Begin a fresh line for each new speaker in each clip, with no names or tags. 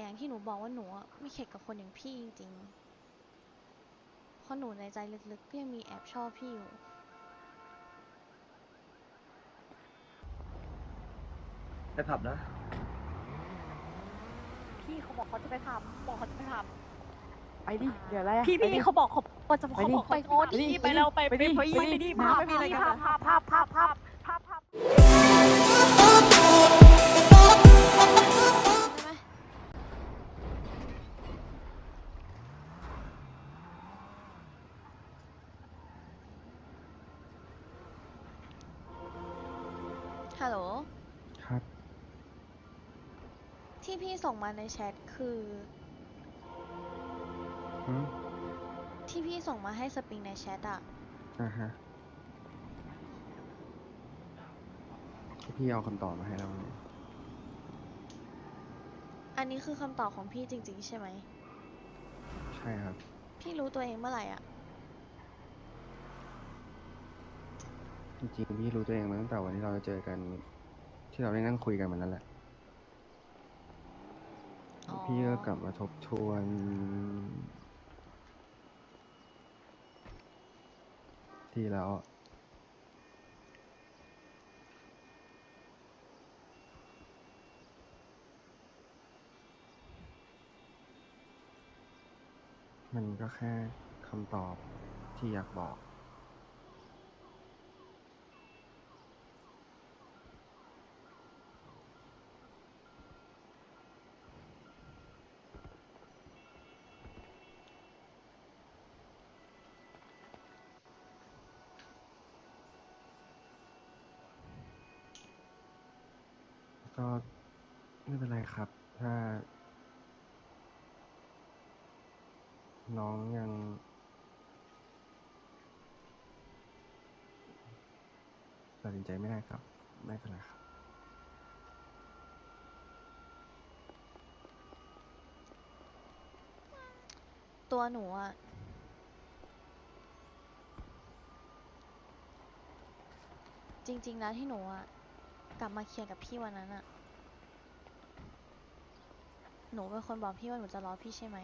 อย่างที่หนูบอกว่าหนูอะไม่เข็ดกับคนอย่างพี่จริงๆเพราะหนูในใจลึกๆก็ยังมีแอบชอบพี่อยู่
ไปผับนะ
พี่เขาบอกเขาจะไปทำบอกเขาจะไปท
ไปดิ เดี๋ยวอะไรอะำ
พี่
ไปดิ
พี่เขาบอกเขาเขาจะ
ไป
เขา
ดิ
บอก
ไป
เขา
โอ๊ต
ไปดิ
ไปแล้วไป
ไปดิ
ไป
ไปดิ
ไปดิ
มา
ภาพ
ไม่มีอะไรกัน
ภาพภาพภาพภาพภาพภาพภาพ
ฮัลโหล
ครับ
ที่พี่ส่งมาในแชทคือ
อืม
ที่พี่ส่งมาให้สปริงในแชทอะ
อ่าฮะพี่เอาคำตอบมาให้เราเนี่ย
อันนี้คือคำตอบของพี่จริง ๆ ใช่ไหม
ใช่ครับ
พี่รู้ตัวเองเมื่อไหร่อะ
จริงๆพี่รู้ตัวเองมาตั้งแต่วันที่เราจะเจอกัน ที่เราได้นั่งคุยกันวันนั้นแหละ
อ๋อ
พี่ก็กลับมาทบทวน ที่แล้วมันก็แค่คำตอบที่อยากบอกก็ ไม่เป็นไรครับ ถ้า น้องยัง ตัดสินใจไม่ได้ครับ ไม่เป็นไรครับ
ตัวหนูอะจริงๆแล้วที่หนูอะกลับมาเคลียร์กับพี่วันนั้นอะ หนูเป็นคนบอกพี่ว่าหนูจะรอพี่ใช่ไหม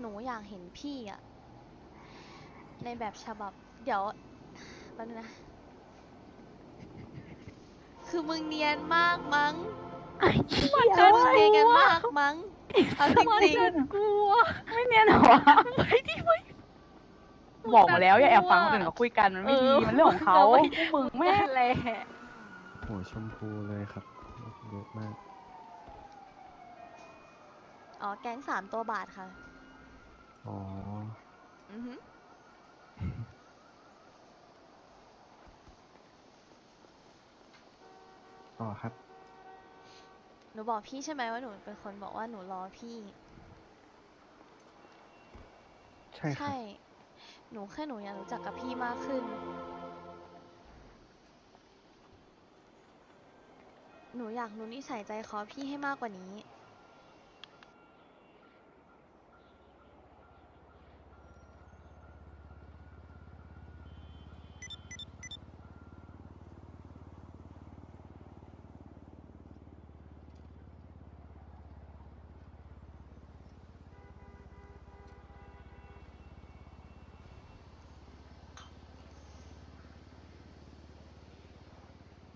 หนูอยากเห็นพี่อะในแบบฉบับ เดี๋ยวแป๊บนึงนะ คือมึงเนียนมากมั้งคือมึงเนียนกันมากมั้งเอาจริงๆ
กลัว
ไม่เนียนหรอ
ไม่ที่ไม่
บอกมาแล้วอย่าแอบฟังคนอื่นเขาคุยกันมันไม่ดีมันเรื่องของเขา
เออ
มึงแม่
แหละ
หัวชมพูเลยครับเยอะมาก
อ๋อ แก๊งสามตัวบาทค่ะ
อ๋อ
อือหือ
ต่อครับ
หนูบอกพี่ใช่ไหมว่าหนูเป็นคนบอกว่าหนูรอพี่
ใช่ครับ
หนูแค่หนูอยากรู้จักกับพี่มากขึ้น หนูอยากรู้นิสัยใจคอพี่ให้มากกว่านี้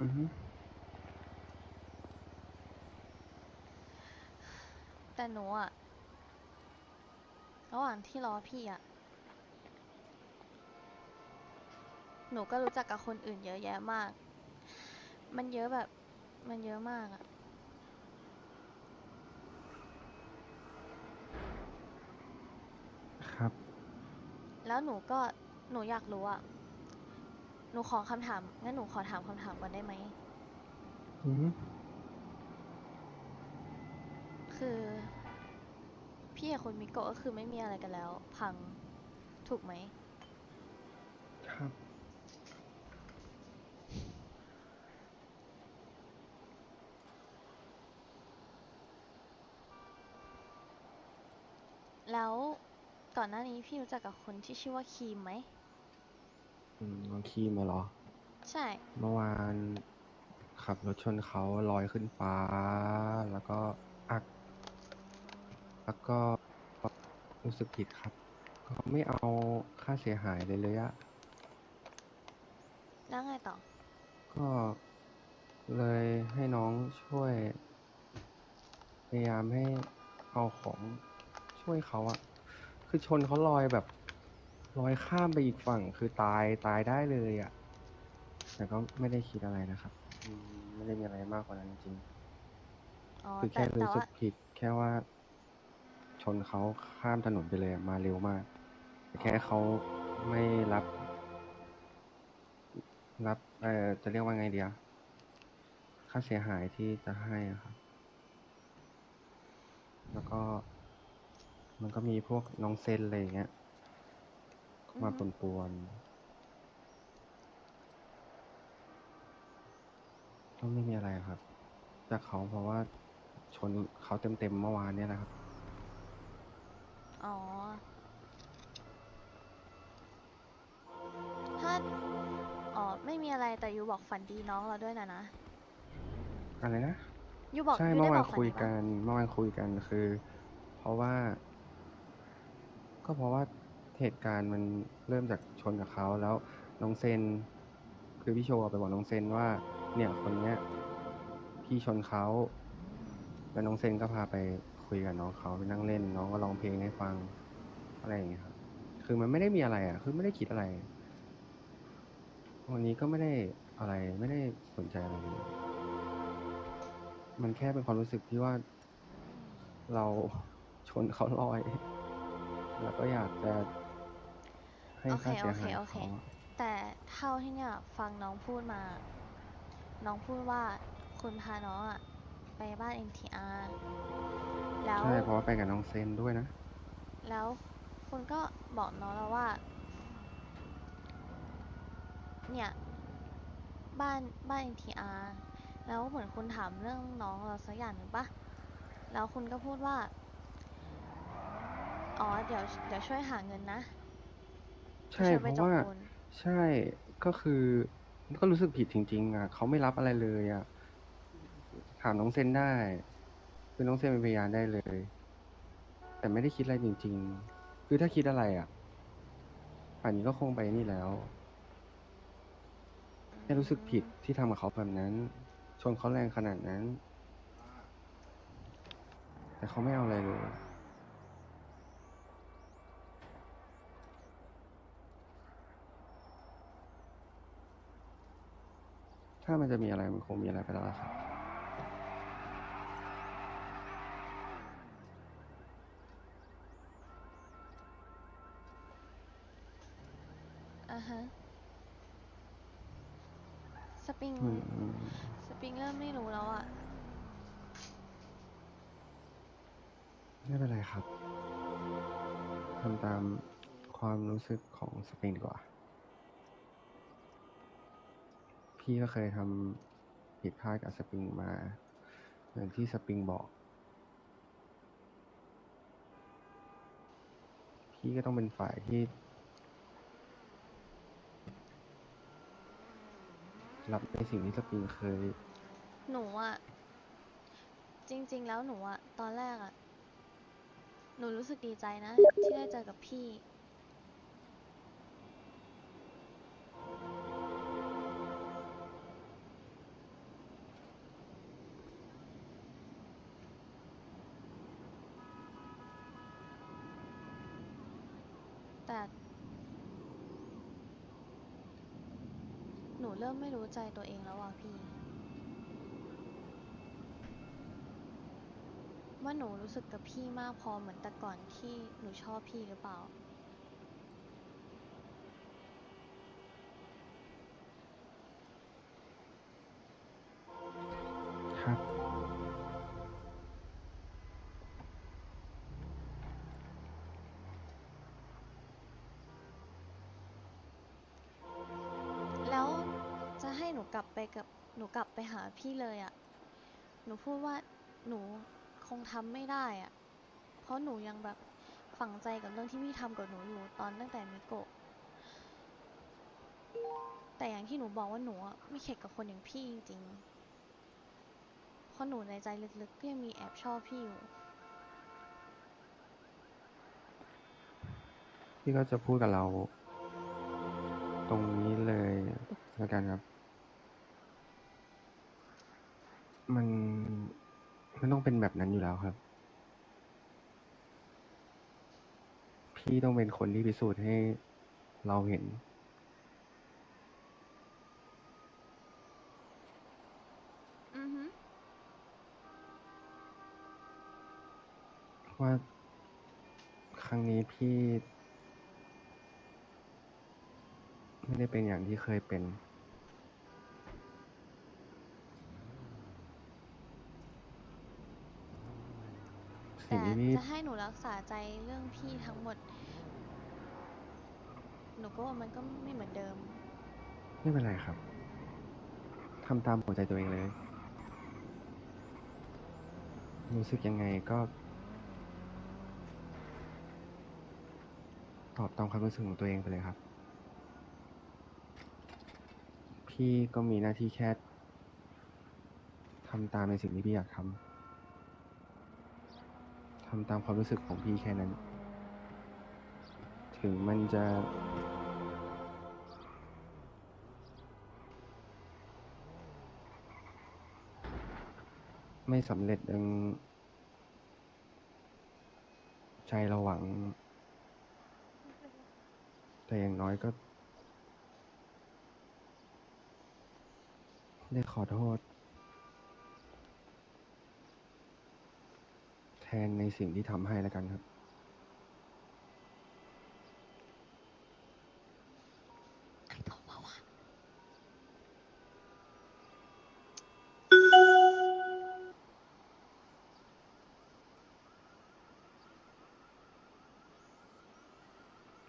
อือฮึ
แต่หนูอะระหว่างที่รอพี่อะหนูก็รู้จักกับคนอื่นเยอะแยะมาก มันเยอะแบบ มันเยอะมากอะ
ครับ
แล้วหนูก็ หนูอยากรู้อะหนูขอคำถาม งั้นหนูขอถามคำถามก่อนได้ไหม
อือฮึ
คือพี่กับคุณมิโกะก็คือไม่มีอะไรกันแล้ว พังถูกไหม
ครับ
แล้วก่อนหน้านี้พี่รู้จักกับคนที่ชื่อว่าครีมไหม
อืมน้องคีมาเหรอ
ใช่
เมื่อวานขับรถชนเขาลอยขึ้นฟ้า แล้วก็อัก แล้วก็รู้สึกผิดครับ ก็ไม่เอาค่าเสียหายเลยเลยอะ
แล้วไงต่อ
ก็เลยให้น้องช่วย พยายามให้เอาของช่วยเขาอะคือชนเขาลอยแบบลอยข้ามไปอีกฝั่งคือตายตายได้เลยอะแต่ก็ไม่ได้คิดอะไรนะครับอืมไม่ได้มีอะไรมากกว่านั้นจริง
อ๋อ
ๆคือ
แต่
แค่
แต่
รู้สึ
ว่า
กผิดแค่ว่า ชนเขาข้ามถนนไปเลยอะมาเร็วมาก แต่แค่เขาไม่รับ รับเอ่อจะเรียกว่าไงเดียค่าเสียหายที่จะให้อะครับ แล้วก็ มันก็มีพวกน้องเซนอะไรอย่างเงี้ยมาปนปวนๆก็ไม่มีอะไรครับ จากเขาเพราะว่าชนเขาเต็มๆเมื่อวานเนี่ยนะครับ
อ๋อ ถ้า อ๋อ ไม่มีอะไรแต่ยูบอกฝันดีน้องเราด้วยนะนะ
อะไรนะ
ยูบอก
ใช่
ยู
เมื่
ได้
อบวา
อนกฝัน
คุย
ดีปะ
กันเมื่อวานคุยกันคือ เพราะว่า ก็เพราะว่าเหตุการณ์มันเริ่มจากชนกับเขาแล้วน้องเซน คือพี่โชว์ไปบอกน้องเซนว่า เนี่ยคนเนี้ย พี่ชนเขาแล้วน้องเซนก็พาไป คุยกับน้องเขาไปนั่งเล่น น้องก็ร้องเพลงให้ฟังอะไรอย่างเงี้ยครับคือมันไม่ได้มีอะไรอะ คือไม่ได้คิดอะไรวันนี้ก็ไม่ได้อะไรไม่ได้สนใจอะไรเลยมันแค่เป็นความรู้สึกที่ว่า เราชนเขาลอย แล้วก็อยากจะให้
โอเค
ค่าเสีย
โอเค
หาย
โอเค
เขาอะ
แต่เท่าที่เนี่ยฟังน้องพูดมา น้องพูดว่าคุณพาน้องอะ ไปบ้าน NTR แล้ว
ใช่เพราะว่าไปกับน้องเซนด้วยนะ
แล้วคุณก็บอกน้องแล้วว่า เนี่ย บ้านบ้าน NTR แล้วเหมือนคุณถามเรื่องน้องเราสักอย่างหนึ่งปะแล้วคุณก็พูดว่า อ๋อ เดี๋ยวเดี๋ยวช่วยหาเงินนะ
ใช่
จะช่วย
เพ
ไป
ราะ
จบ
ว่า
ปูน
ใช่ก็คือก็รู้สึกผิดจริง ๆ อะ เขาไม่รับอะไรเลยอะ ถามน้องเซนได้ คือน้องเซนเป็นพยานได้เลย แต่ไม่ได้คิดอะไรจริง ๆ คือถ้าคิดอะไรอะป่านนี้ก็คงไปนี่แล้วแค่รู้สึกผิดที่ทำกับเขาแบบนั้น ชนเขาแรงขนาดนั้น แต่เขาไม่เอาอะไรเลยถ้ามันจะมีอะไรมันคงมีอะไรไปแล้วครับ
อ่าฮะ สปริง
อืม
สปริงเริ่มไม่รู้แล้วอะ
ไม่เป็นไรครับทำตามความรู้สึกของสปริงดีกว่า พี่ก็เคยทำผิดพลาดกับสปริงมาอย่างที่สปริงบอก พี่ก็ต้องเป็นฝ่ายที่ รับในสิ่งที่สปริงเคย
หนูอะจริง ๆ แล้วหนูอะตอนแรกอะหนูรู้สึกดีใจนะ ที่ได้เจอกับพี่ ริ่มไม่รู้ใจตัวเองแล้วว่ะพี่ว่าหนูรู้สึกกับพี่มากพอเหมือนแต่ก่อนที่หนูชอบพี่หรือเปล่า กลับไปกับหนูกลับไปหาพี่เลยอะ่ะ หนูพูดว่าหนูคงทำไม่ได้อะ่ะ เพราะหนูยังแบบฝังใจกับเรื่องที่พี่ทำกับหนูอยู่ตอนตั้งแต่มิโกะแต่อย่างที่หนูบอกว่าหนูไม่เข็ดกับคนอย่างพี่จริงๆ เพราะหนูในใจลึกๆก็ยังมีแอบชอบพี่อยู่
พี่ก็จะพูดกับเรา ตรงนี้เลยแล้วกันครับ มัน มันต้องเป็นแบบนั้นอยู่แล้วครับ พี่ต้องเป็นคนที่พิสูจน์ให้เราเห็น
อือฮึ
ว่าครั้งนี้พี่ ไม่ได้เป็นอย่างที่เคยเป็น
แต่จะให้หนูรักษาใจเรื่องพี่ทั้งหมด หนูก็ว่ามันก็ไม่เหมือนเดิม
ไม่เป็นไรครับทำตามหัวใจตัวเองเลย รู้สึกยังไงก็ ตอบตามความรู้สึกของตัวเองไปเลยครับ พี่ก็มีหน้าที่แค่ทำตามในสิ่งที่พี่อยากทำำตามความรู้สึกของพี่แค่นั้น ถึงมันจะ ไม่สำเร็จดังใจเราหวัง แต่อย่างน้อยก็ ได้ขอโทษ แท นในสิ่งที่ทำให้แล้วกันครับ
ใครโทรมาวะ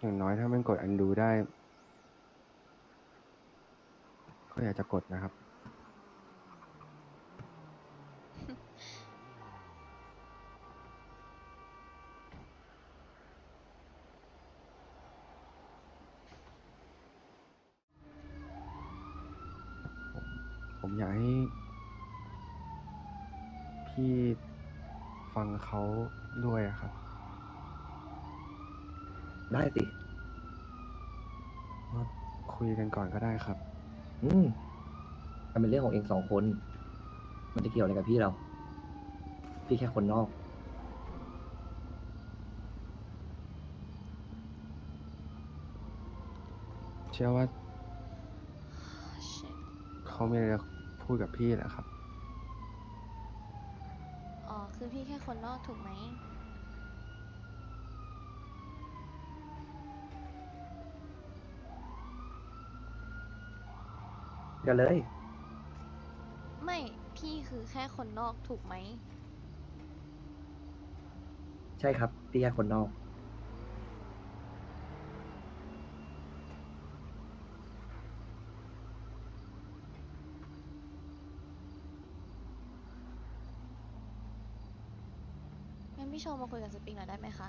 อย่างน้อยถ้ามันกดอันดูได้ ก็อยากจะกดนะครับ ผมอยากให้ พี่ฟังเขา ด้วยอะครับ
ได้สิ
ว่าคุยกันก่อนก็ได้ครับ
อืมมันเป็นเรื่องของเองสองคน มันจะเกี่ยวอะไรกับพี่เรา พี่แค่คนนอก
เชื่อว่า
Shit
เขาไม่ได้พูดกับพี่แหละครับ
อ๋อ คือพี่แค่คนนอกถูกไหม
กันเลย
ไม่พี่คือแค่คนนอกถูกไหม
ใช่ครับพี่แค่คนนอก
งั้นพี่โชว์มา คุยกับสปริงหน่อยได้ไหมคะ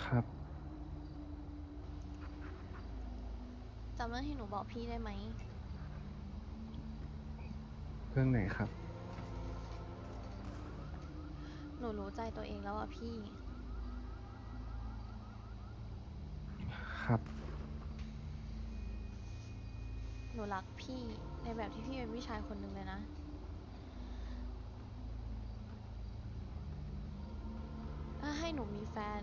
ครับ
จำเรื่องที่หนูบอกพี่ได้ไหม
เรื่องไหนครับ
หนูรู้ใจตัวเองแล้วอะพี่
ครับ
หนูรักพี่ในแบบที่พี่เป็นพี่ชายคนหนึ่งเลยนะ ถ้าให้หนูมีแฟน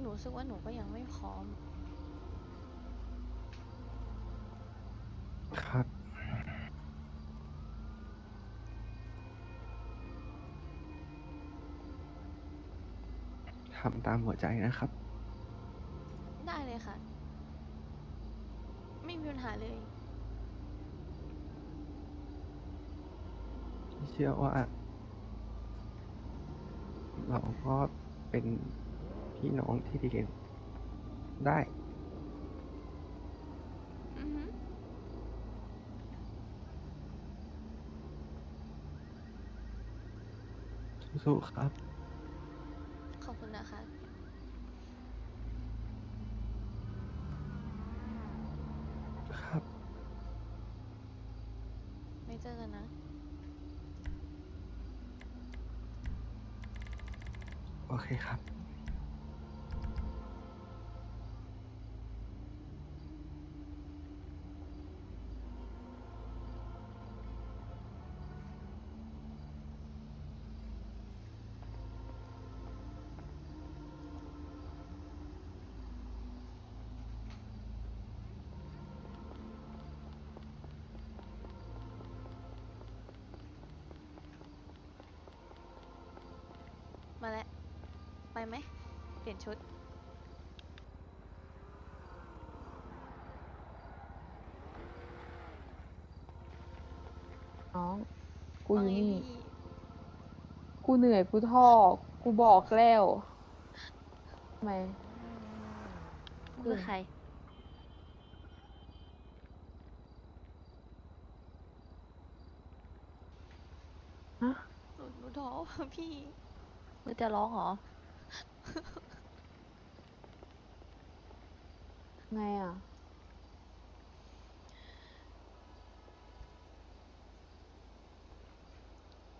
หนูรู้สึกว่าหนูก็ยังไม่พร้อม
ทำตามหัวใจนะครับ
ได้เลยค่ะ ไม่มีปัญหาเลย
เชื่อว่า เราก็เป็นพี่น้องที่ดีกันได้
อือหือ
สู้ๆครับ
ขอบคุณนะคะ
ครับ
ไม่เจอกันนะ
โอเคครับ
มาแล้ว ไปไหม เปลี่ยนชุด
น้อง กูอยู่
ว่าไง
นี่
พี่
กูเหนื่อย กูท้อ กูบอกแล้วทำไม
มึงคือใคร
ฮะ
หนูหนูท้อว่ะพี่
มึงจะร้องเหรอ
ไงอะ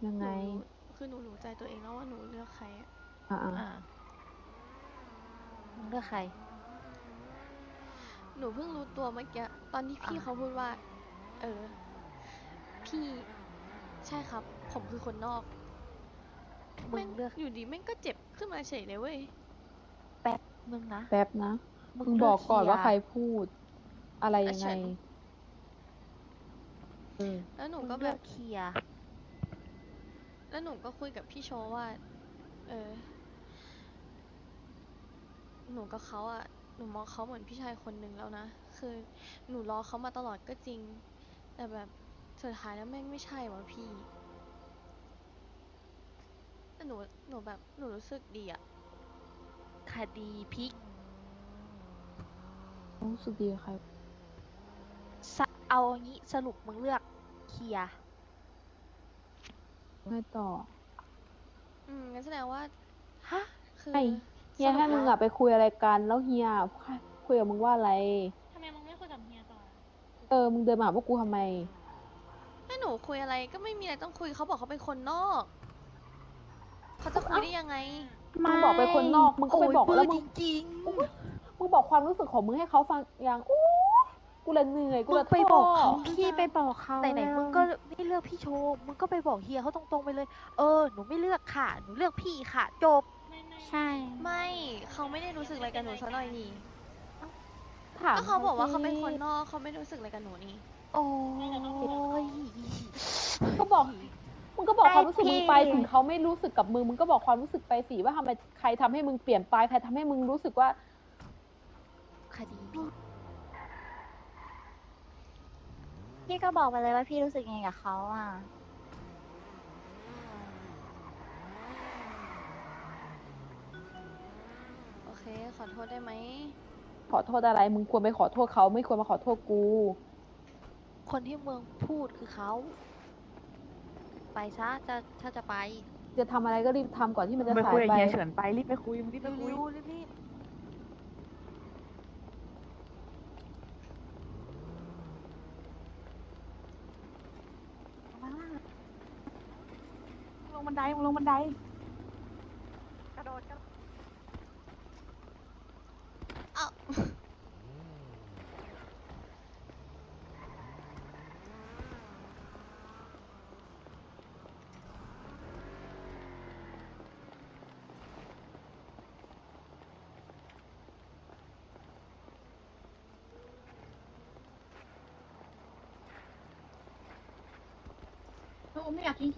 ยัง
ห
ไง
นูคือหนูรู้ใจตัวเองแล้วว่าหนูเลือกใครอะ
อะ
อ่า
อะ
มึงเลือกใคร
หนูเพิ่งรู้ตัวเมื่อกี้ตอนที่พี่
อ่า
เขาพูดว่า เออ พี่ ใช่ครับ ผมคือคนนอก
มึ
แม่
ง
ง
เลือก
อยู่ดีแม่งก็เจ็บ ขึ้นมาเฉยเลยเว้ย
แป๊บมึงนะ
แป๊บนะ
มึง
มึง
เลื
บอก
ก
ก่อนว่า
เฮีย
ใครพูด อะไรยังไง
อะฉัน
เออ
แล้วหนู
มึง
ก็แบ
เลือบกเคลียร์
แล้วหนูก็คุยกับพี่โชว์ว่า เออ หนูกับเขาอะหนูมองเขาเหมือนพี่ชายคนหนึ่งแล้วนะ คือหนูรอเขามาตลอดก็จริง แต่แบบสุดท้ายแล้วแม่งไม่ใช่วะพี่ แต่หนูหนูแบบหนูรู้สึกดีอะ
คดีพลิก
รู้สึกดีกับใคร
สะเอางี้สรุปมึงเลือกเคลียร์
ให้ต่อ
อืมงั้นแสดงว่า
ฮะ
คือ
ไอ้เฮีย
สรุป
ให้มึง
แล้ว
อะไปคุยอะไรกัน แล้วเฮียคุยกับมึงว่าอะไร
ทำไมมึงไม่คุยกับเฮียต่อ
เออ มึงเดินมาหาพวกกูทำไม
ให้หนูคุยอะไรก็ไม่มีอะไรต้องคุยเขาบอกเขาเป็นคนนอก เขาจะคุยได้ยังไง
มึงบอกไปคนนอก มึงก็ไปบอกแล้วมึง
จริง
มึงบอกความรู้สึกของมึงให้เขาฟังอย่างอู้กูละเหนื่อย
ๆ
กู
มึง
ละ
ไป
ท้
บอกเขา
พี่ไปบอกเขา
ไหนๆมึงก็ไม่เลือกพี่โชว์มึงก็ไปบอกเฮียเขาตรงๆไปเลย เออหนูไม่เลือกค่ะหนูเลือกพี่ค่ะ จบ
ใช่
ไม่เขาไม่ได้รู้สึกอะไรกับหนูสักหน่อยนี่
ถาม
ก็เขาบอกว่าเขา
สิ
เป็นคนนอกเขาไม่รู้สึกอะไรกับหนูนี่
โอ้ย
ก็บอก มึงก็บอกความรู้สึกมึงไป
ไอ้พี่
ถึงเขาไม่รู้สึกกับมึงมึงก็บอกความรู้สึกไปสิว่าทำไมใครทำให้มึงเปลี่ยนไปใครทำให้มึงรู้สึกว่า
คดีพลิก
พี่ก็บอกไปเลยว่าพี่รู้สึกยังไงกับเขาอะ
โอเค ขอโทษได้ไหม
ขอโทษอะไร มึงควรไปขอโทษเขาไม่ควรมาขอโทษกู
คนที่มึงพูดคือเขา ไปซะจะถ้าจะไป
จะทำอะไรก็รีบทำก่อนที่มันจะ
ไป
สาย
คุยกับ
ไป
เฮียเฉินไปรีบไปคุยมึงรีบไปคุย
เร็วๆรีบ
ลงบันไดมึงลงบันได
กระโดดกระโดด
อ้าว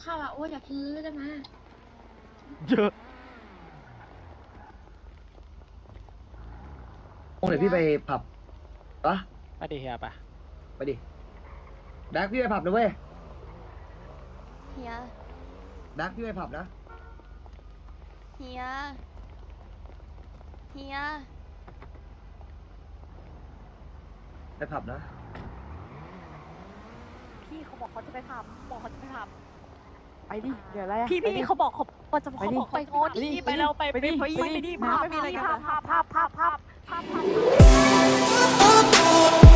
อ้ไม่อยากกินข้าวอะโอ้อยากกินเลือดได้ไหม
เยอะ
โอ้เดี๋ยวพี่ไปผับปะ
ไปดิเฮียไป
ไปดิดักพี่ไปผับนะเว้ย
เฮีย
ดักพี่ไปผับนะ
เฮียเฮีย
ไปผับนะ
พี่เขาบอกเขาจะไปทำบอกเขาจะไปท
ไปดิ เดี๋ยวอะไรอะำ
พี่
ไปดิ
พี่เขาบอกเขาว่าจะ
ไปดิ
เขาบอกไปโน้น
ไปดิ
นี่ไปแล้วไป
ไปดิ
ไป
ไปดิ
ไปดิ
น้ำ
ภาพ
ไม่มีอะไรกัน
ภาพภาพภาพภาพภาพภาพ